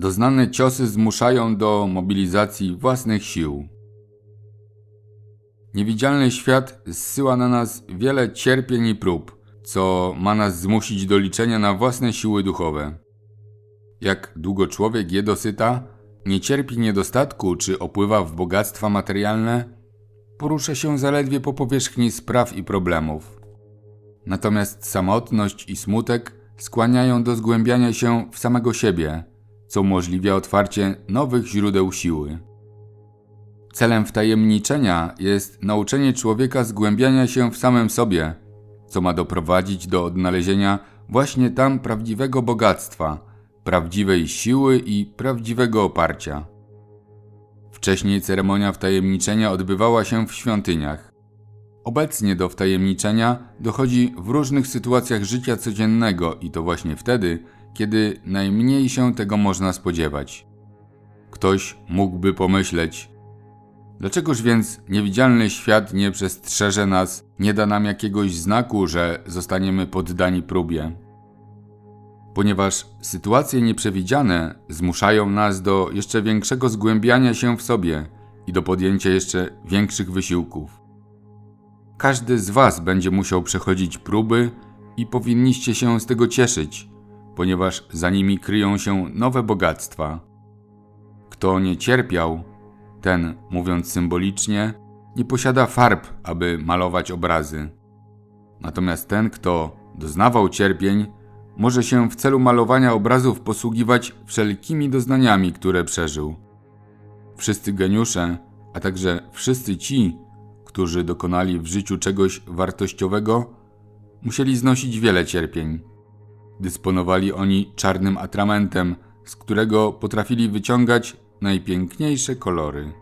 Doznane ciosy zmuszają do mobilizacji własnych sił. Niewidzialny świat zsyła na nas wiele cierpień i prób, co ma nas zmusić do liczenia na własne siły duchowe. Jak długo człowiek je dosyta, nie cierpi niedostatku czy opływa w bogactwa materialne, porusza się zaledwie po powierzchni spraw i problemów. Natomiast samotność i smutek skłaniają do zgłębiania się w samego siebie, co umożliwia otwarcie nowych źródeł siły. Celem wtajemniczenia jest nauczenie człowieka zgłębiania się w samym sobie, co ma doprowadzić do odnalezienia właśnie tam prawdziwego bogactwa, prawdziwej siły i prawdziwego oparcia. Wcześniej ceremonia wtajemniczenia odbywała się w świątyniach. Obecnie do wtajemniczenia dochodzi w różnych sytuacjach życia codziennego i to właśnie wtedy, kiedy najmniej się tego można spodziewać. Ktoś mógłby pomyśleć, Dlaczegoż więc niewidzialny świat nie przestrzeże nas, nie da nam jakiegoś znaku, że zostaniemy poddani próbie? Ponieważ sytuacje nieprzewidziane zmuszają nas do jeszcze większego zgłębiania się w sobie i do podjęcia jeszcze większych wysiłków. Każdy z Was będzie musiał przechodzić próby i powinniście się z tego cieszyć, ponieważ za nimi kryją się nowe bogactwa. Kto nie cierpiał, ten, mówiąc symbolicznie, nie posiada farb, aby malować obrazy. Natomiast ten, kto doznawał cierpień, może się w celu malowania obrazów posługiwać wszelkimi doznaniami, które przeżył. Wszyscy geniusze, a także wszyscy ci, którzy dokonali w życiu czegoś wartościowego, musieli znosić wiele cierpień. Dysponowali oni czarnym atramentem, z którego potrafili wyciągać najpiękniejsze kolory.